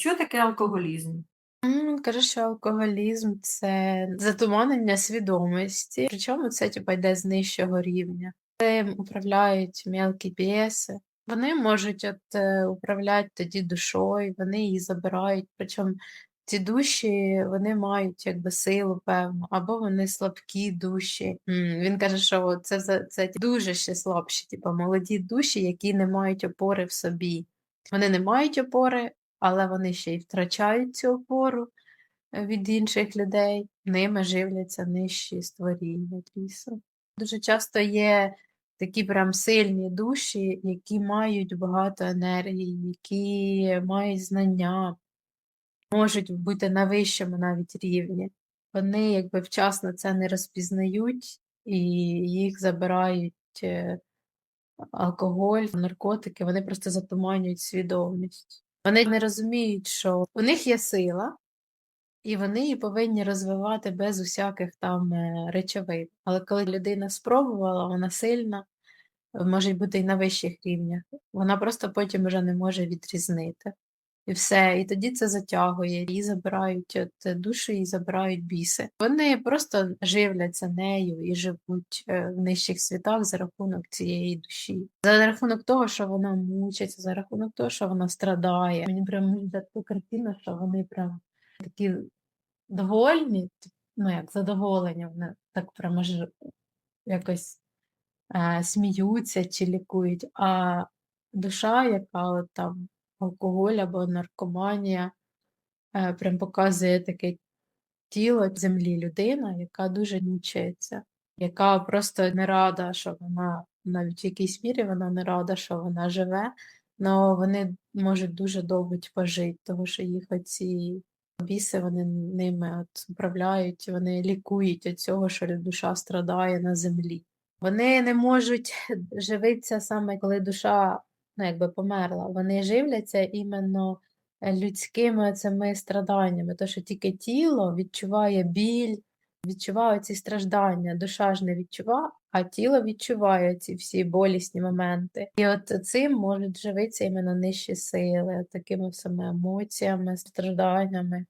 що таке алкоголізм? М, каже, що алкоголізм це затуманення свідомості, причому це типу, йде з нижчого рівня. Цим управляють мелкі біси. Вони можуть от, е, управляти тоді душою, вони її забирають. Причому ці душі вони мають якби силу певну, або вони слабкі душі. Він каже, що це, це дуже ще слабші, типу, молоді душі, які не мають опори в собі. Вони не мають опори, але вони ще й втрачають цю опору е, від інших людей, ними живляться нижчі створіння лісу. Дуже часто є такі прям сильні душі, які мають багато енергії, які мають знання, можуть бути на вищому навіть рівні. Вони якби вчасно це не розпізнають і їх забирають е, алкоголь, наркотики, вони просто затуманюють свідомість. Вони не розуміють, що у них є сила, і вони її повинні розвивати без усяких там е, речовин. Але коли людина спробувала, вона сильна, може бути і на вищих рівнях, вона просто потім вже не може відрізнити. І все, і тоді це затягує, її забирають от душу, її забирають біси. Вони просто живляться нею і живуть е, в нижчих світах за рахунок цієї душі. За рахунок того, що вона мучиться, за рахунок того, що вона страдає. Мені прям йде така картина, що вони прям такі довольні, ну як задоволені, вони так прям аж якось е, сміються чи лікують. А душа, яка от там алкоголь або наркоманія, е, прям показує таке тіло землі людина, яка дуже мучається, яка просто не рада, що вона навіть в якійсь мірі вона не рада, що вона живе, але вони можуть дуже довго пожити, тому що їх оці біси вони ними от управляють, вони лікують від цього, що душа страдає на землі. Вони не можуть живитися саме коли душа ну, якби померла. Вони живляться іменно е, людськими цими страданнями, то що тільки тіло відчуває біль, відчуває ці страждання. Душа ж не відчуває, а тіло відчуває ці всі болісні моменти. І от цим можуть живитися іменно нижчі сили, такими саме емоціями, стражданнями.